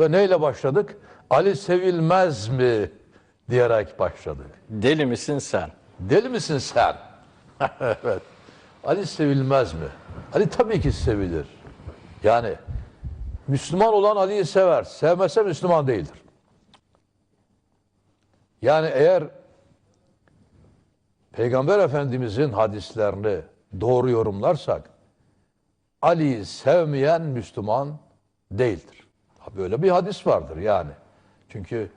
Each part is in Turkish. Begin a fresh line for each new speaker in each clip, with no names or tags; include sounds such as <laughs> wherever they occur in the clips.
Ve neyle başladık? Ali sevilmez mi diyerek başladık.
Deli misin sen?
Deli misin sen? <laughs> evet. Ali sevilmez mi? Ali tabii ki sevilir. Yani Müslüman olan Ali'yi sever. Sevmezse Müslüman değildir. Yani eğer Peygamber Efendimizin hadislerini doğru yorumlarsak Ali'yi sevmeyen Müslüman değildir. Böyle bir hadis vardır yani. Çünkü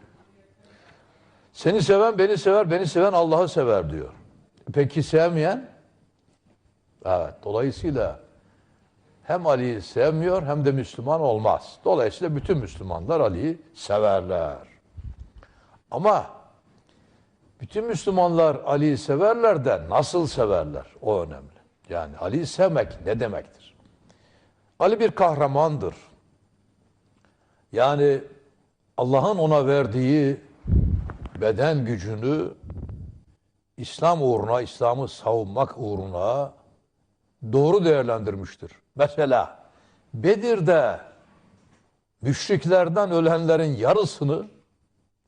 seni seven beni sever, beni seven Allah'ı sever diyor. Peki sevmeyen? Evet, dolayısıyla hem Ali'yi sevmiyor hem de Müslüman olmaz. Dolayısıyla bütün Müslümanlar Ali'yi severler. Ama bütün Müslümanlar Ali'yi severler de nasıl severler? O önemli. Yani Ali'yi sevmek ne demektir? Ali bir kahramandır. Yani Allah'ın ona verdiği beden gücünü İslam uğruna, İslam'ı savunmak uğruna doğru değerlendirmiştir. Mesela Bedir'de müşriklerden ölenlerin yarısını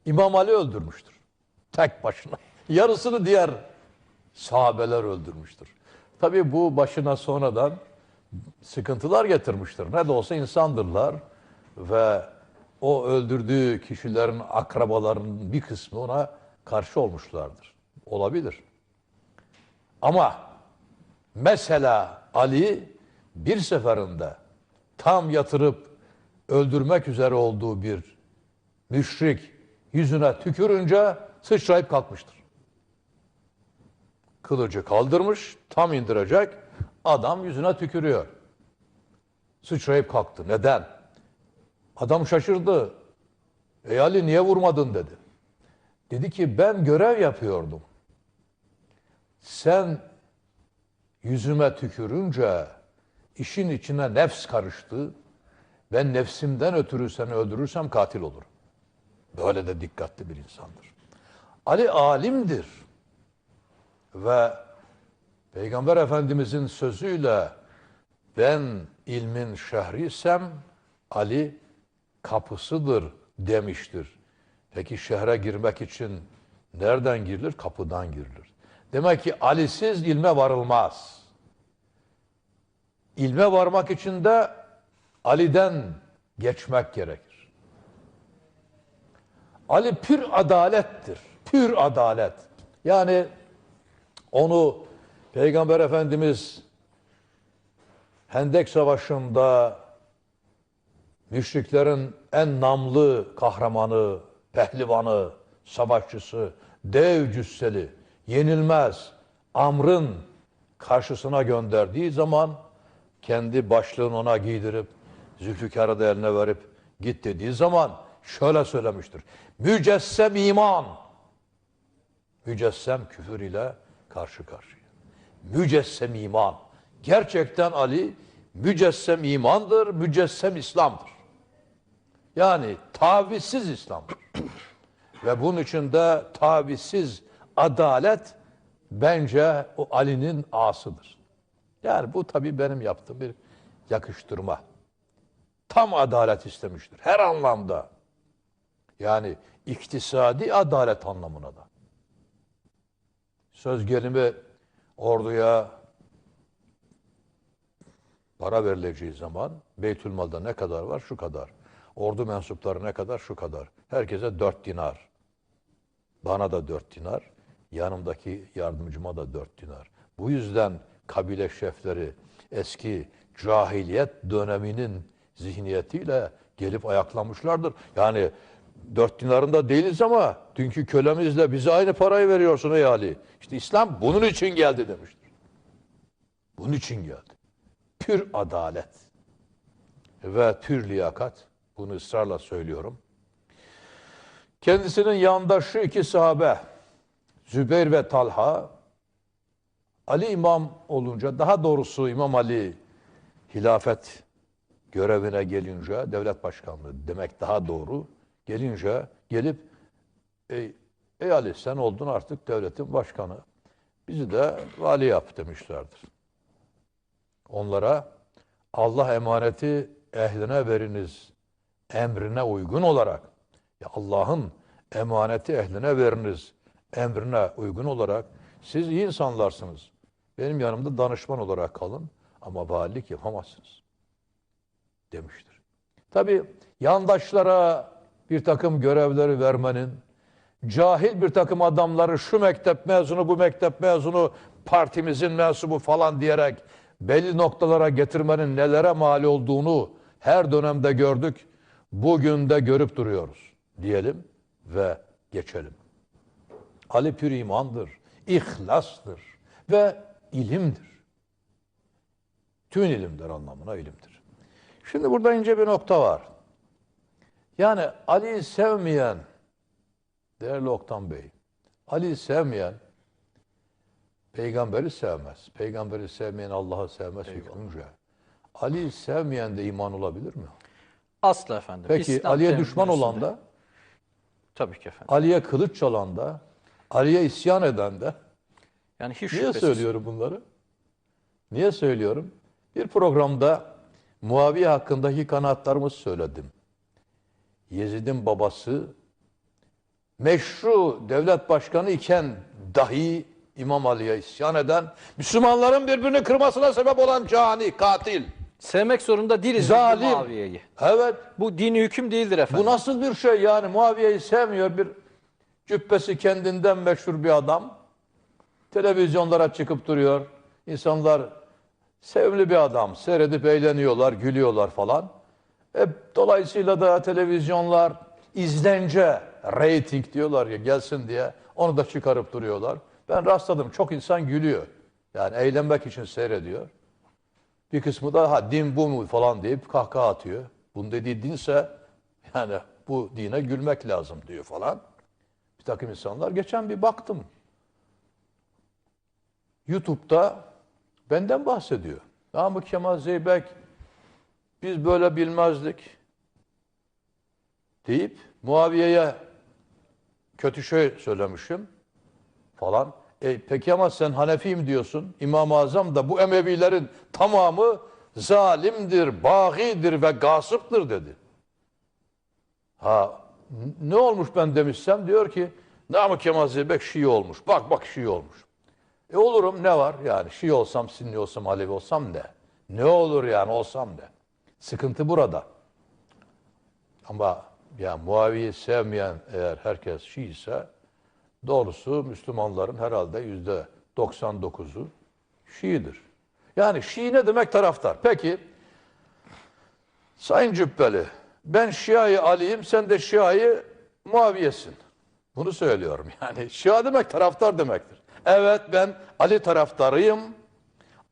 İmam Ali öldürmüştür. Tek başına. <laughs> Yarısını diğer sahabeler öldürmüştür. Tabii bu başına sonradan sıkıntılar getirmiştir. Ne de olsa insandırlar ve o öldürdüğü kişilerin akrabalarının bir kısmı ona karşı olmuşlardır. Olabilir. Ama mesela Ali bir seferinde tam yatırıp öldürmek üzere olduğu bir müşrik yüzüne tükürünce sıçrayıp kalkmıştır. Kılıcı kaldırmış, tam indirecek, adam yüzüne tükürüyor. Sıçrayıp kalktı. Neden? Adam şaşırdı. Ey Ali niye vurmadın dedi. Dedi ki ben görev yapıyordum. Sen yüzüme tükürünce işin içine nefs karıştı. Ben nefsimden ötürü seni öldürürsem katil olurum. Böyle de dikkatli bir insandır. Ali alimdir. Ve Peygamber Efendimizin sözüyle ben ilmin şehriysem Ali kapısıdır demiştir. Peki şehre girmek için nereden girilir? Kapıdan girilir. Demek ki Ali'siz ilme varılmaz. İlme varmak için de Ali'den geçmek gerekir. Ali pür adalettir. Pür adalet. Yani onu Peygamber Efendimiz Hendek Savaşı'nda müşriklerin en namlı kahramanı, pehlivanı, savaşçısı, dev cüsseli, yenilmez Amr'ın karşısına gönderdiği zaman kendi başlığını ona giydirip Zülfikar'ı da eline verip git dediği zaman şöyle söylemiştir. Mücessem iman. Mücessem küfür ile karşı karşıya. Mücessem iman. Gerçekten Ali mücessem imandır, mücessem İslam'dır. Yani tavizsiz İslam'dır. <clears throat> Ve bunun içinde tavizsiz adalet bence o Ali'nin asıdır. Yani bu tabii benim yaptığım bir yakıştırma. Tam adalet istemiştir. Her anlamda. Yani iktisadi adalet anlamına da. Söz gelimi orduya para verileceği zaman Beytülmal'da ne kadar var? Şu kadar. Ordu mensupları ne kadar? Şu kadar. Herkese dört dinar. Bana da dört dinar. Yanımdaki yardımcıma da dört dinar. Bu yüzden kabile şefleri eski cahiliyet döneminin zihniyetiyle gelip ayaklanmışlardır. Yani dört dinarında değiliz ama dünkü kölemizle bize aynı parayı veriyorsun ey Ali. İşte İslam bunun için geldi demiştir. Bunun için geldi. Pür adalet ve pür liyakat. Bunu ısrarla söylüyorum. Kendisinin yandaşı iki sahabe Zübeyir ve Talha Ali imam olunca daha doğrusu İmam Ali hilafet görevine gelince devlet başkanlığı demek daha doğru gelince gelip ey, ey Ali sen oldun artık devletin başkanı. Bizi de vali yap demişlerdir. Onlara Allah emaneti ehline veriniz emrine uygun olarak ya Allah'ın emaneti ehline veriniz emrine uygun olarak siz iyi insanlarsınız. Benim yanımda danışman olarak kalın ama valilik yapamazsınız demiştir. Tabi yandaşlara bir takım görevleri vermenin, cahil bir takım adamları şu mektep mezunu, bu mektep mezunu, partimizin mensubu falan diyerek belli noktalara getirmenin nelere mal olduğunu her dönemde gördük. Bugün de görüp duruyoruz diyelim ve geçelim. Ali pür imandır, ihlastır ve ilimdir. Tüm ilimdir anlamına ilimdir. Şimdi burada ince bir nokta var. Yani Ali'yi sevmeyen, değerli Oktan Bey, Ali'yi sevmeyen peygamberi sevmez. Peygamberi sevmeyen Allah'ı sevmez hükmünce. Ali'yi sevmeyen de iman olabilir mi?
Asla efendim.
Peki
İslam
Ali'ye düşman olan da,
Tabii ki efendim.
Ali'ye kılıç çalan da, Ali'ye isyan eden de,
Yani hiç
Niye
şüphesiz.
söylüyorum bunları? Niye söylüyorum? Bir programda Muaviye hakkındaki kanatlarımı söyledim. Yezid'in babası meşru devlet başkanı iken dahi İmam Ali'ye isyan eden, Müslümanların birbirini kırmasına sebep olan cani, katil.
Sevmek zorunda değiliz
Zalim.
Muaviye'yi.
Evet,
Bu dini hüküm değildir efendim.
bu nasıl bir şey yani? Muaviye'yi sevmiyor bir cübbesi kendinden meşhur bir adam. Televizyonlara çıkıp duruyor. İnsanlar sevimli bir adam. Seyredip eğleniyorlar, gülüyorlar falan. E, dolayısıyla da televizyonlar izlence, rating diyorlar ya gelsin diye onu da çıkarıp duruyorlar. Ben rastladım. Çok insan gülüyor. Yani eğlenmek için seyrediyor. Bir kısmı da ha din bu mu falan deyip kahkaha atıyor. Bunun dediği dinse yani bu dine gülmek lazım diyor falan. Bir takım insanlar. Geçen bir baktım. YouTube'da benden bahsediyor. Namık Kemal Zeybek biz böyle bilmezdik deyip Muaviye'ye kötü şey söylemişim falan. E, peki ama sen Hanefiyim diyorsun. İmam-ı Azam da bu Emevilerin tamamı zalimdir, bağidir ve gasıptır dedi. Ha ne olmuş ben demişsem diyor ki Namık Kemal Zeybek Şii olmuş. Bak bak Şii olmuş. E olurum ne var yani Şii olsam, Sünni olsam, Alevi olsam ne? Ne olur yani olsam ne? Sıkıntı burada. Ama ya Muaviye'yi sevmeyen eğer herkes Şii ise doğrusu Müslümanların herhalde yüzde 99'u Şiidir. Yani Şii ne demek taraftar? Peki Sayın Cübbeli ben Şia'yı Ali'yim sen de Şia'yı Muaviye'sin. Bunu söylüyorum <laughs> yani. Şia demek taraftar demektir. Evet ben Ali taraftarıyım.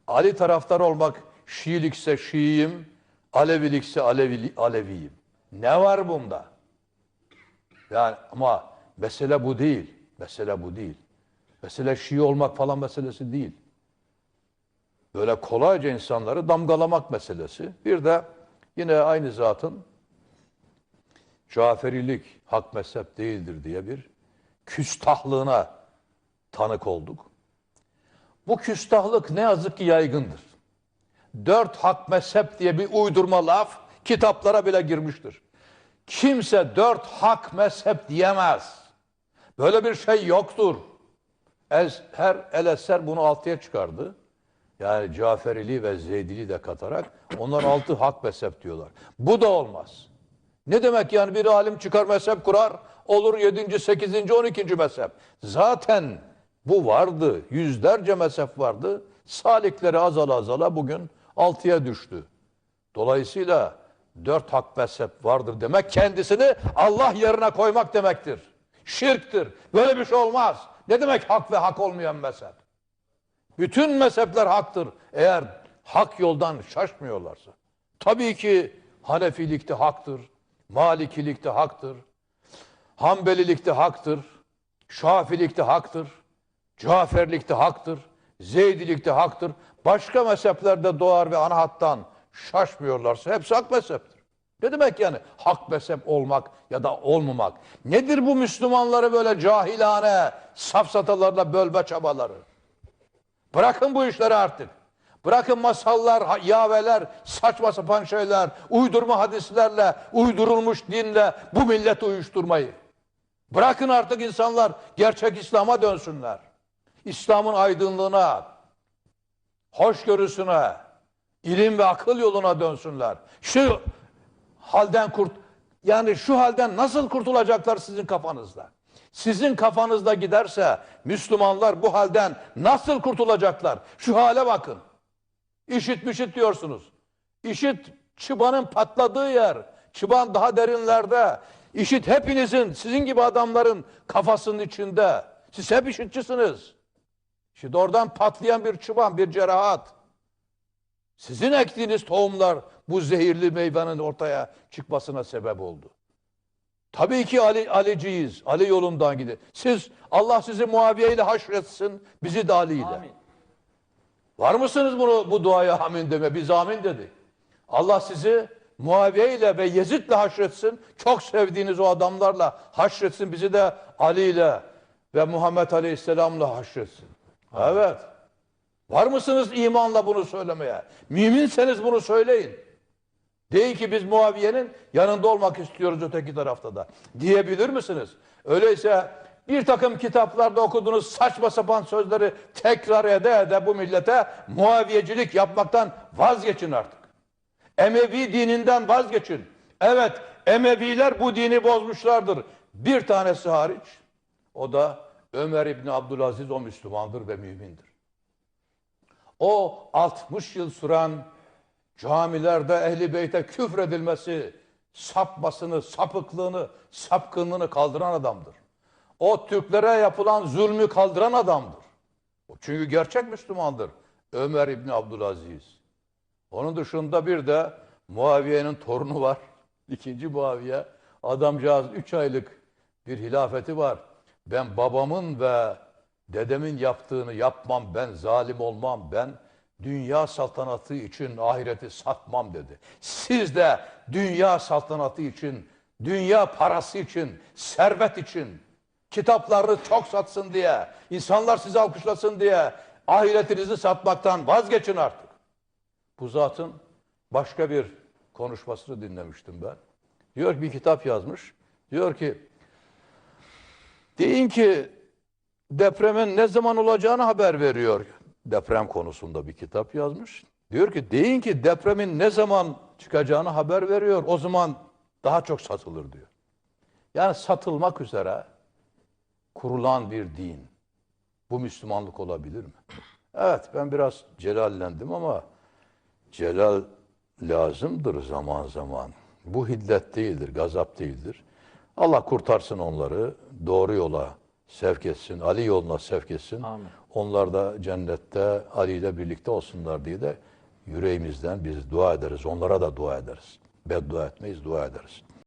Ali taraftar olmak Şiilikse Şiiyim, Alevilikse Alevi, Aleviyim. Ne var bunda? Yani ama mesele bu değil. Mesele bu değil. Mesele Şii olmak falan meselesi değil. Böyle kolayca insanları damgalamak meselesi. Bir de yine aynı zatın Caferilik hak mezhep değildir diye bir küstahlığına tanık olduk. Bu küstahlık ne yazık ki yaygındır. Dört hak mezhep diye bir uydurma laf kitaplara bile girmiştir. Kimse dört hak mezhep diyemez. Böyle bir şey yoktur. Ez, her el eser bunu altıya çıkardı. Yani Caferili ve Zeydili de katarak onlar altı hak mezhep diyorlar. Bu da olmaz. Ne demek yani bir alim çıkar mezhep kurar, olur yedinci, sekizinci, on ikinci mezhep. Zaten bu vardı. Yüzlerce mezhep vardı. Salikleri azala azala bugün altıya düştü. Dolayısıyla dört hak mezhep vardır demek kendisini Allah yerine koymak demektir. Şirktir. Böyle bir şey olmaz. Ne demek hak ve hak olmayan mezhep? Bütün mezhepler haktır. Eğer hak yoldan şaşmıyorlarsa. Tabii ki Hanefilikte haktır. Malikilikte haktır. Hanbelilikte haktır. Şafilikte haktır. Caferlikte haktır. Zeydilikte haktır. Başka mezheplerde doğar ve ana hattan şaşmıyorlarsa hepsi hak mezheptir. Ne demek yani hak mezhep olmak ya da olmamak? Nedir bu Müslümanları böyle cahilane safsatalarla bölme çabaları? Bırakın bu işleri artık. Bırakın masallar, yaveler, saçma sapan şeyler, uydurma hadislerle, uydurulmuş dinle bu milleti uyuşturmayı. Bırakın artık insanlar gerçek İslam'a dönsünler. İslam'ın aydınlığına, hoşgörüsüne, ilim ve akıl yoluna dönsünler. Şu halden kurt yani şu halden nasıl kurtulacaklar sizin kafanızda? Sizin kafanızda giderse Müslümanlar bu halden nasıl kurtulacaklar? Şu hale bakın. İşit mişit diyorsunuz. İşit çıbanın patladığı yer. Çıban daha derinlerde. İşit hepinizin, sizin gibi adamların kafasının içinde. Siz hep işitçisiniz. Şimdi oradan patlayan bir çıban, bir cerahat. Sizin ektiğiniz tohumlar bu zehirli meyvenin ortaya çıkmasına sebep oldu. Tabii ki Ali, Aliciyiz. Ali yolundan gidin. Siz Allah sizi Muaviye ile haşretsin, bizi de Ali ile.
Amin.
Var mısınız bunu bu duaya amin deme? Biz amin dedik. Allah sizi Muaviye ile ve Yezid'le haşretsin. Çok sevdiğiniz o adamlarla haşretsin. Bizi de Ali ile ve Muhammed Aleyhisselam'la haşretsin. Evet. Var mısınız imanla bunu söylemeye? Müminseniz bunu söyleyin. Deyin ki biz Muaviye'nin yanında olmak istiyoruz öteki tarafta da. Diyebilir misiniz? Öyleyse bir takım kitaplarda okuduğunuz saçma sapan sözleri tekrar ede ede bu millete Muaviyecilik yapmaktan vazgeçin artık. Emevi dininden vazgeçin. Evet, Emeviler bu dini bozmuşlardır. Bir tanesi hariç, o da Ömer İbni Abdülaziz o Müslümandır ve mümindir. O 60 yıl süren camilerde ehli beyte küfredilmesi, sapmasını, sapıklığını, sapkınlığını kaldıran adamdır. O Türklere yapılan zulmü kaldıran adamdır. Çünkü gerçek Müslümandır. Ömer İbni Abdülaziz. Onun dışında bir de Muaviye'nin torunu var. <laughs> İkinci Muaviye. Adamcağız 3 aylık bir hilafeti var. Ben babamın ve dedemin yaptığını yapmam, ben zalim olmam, ben dünya saltanatı için ahireti satmam dedi. Siz de dünya saltanatı için, dünya parası için, servet için, kitaplarını çok satsın diye, insanlar sizi alkışlasın diye ahiretinizi satmaktan vazgeçin artık. Bu zatın başka bir konuşmasını dinlemiştim ben. Diyor ki bir kitap yazmış. Diyor ki deyin ki depremin ne zaman olacağını haber veriyor. Deprem konusunda bir kitap yazmış. Diyor ki deyin ki depremin ne zaman çıkacağını haber veriyor. O zaman daha çok satılır diyor. Yani satılmak üzere kurulan bir din. Bu Müslümanlık olabilir mi? Evet ben biraz celallendim ama celal lazımdır zaman zaman. Bu hiddet değildir, gazap değildir. Allah kurtarsın onları, doğru yola sevk etsin, Ali yoluna sevk etsin.
Amin.
Onlar da cennette Ali ile birlikte olsunlar diye de yüreğimizden biz dua ederiz. Onlara da dua ederiz. Beddua etmeyiz, dua ederiz.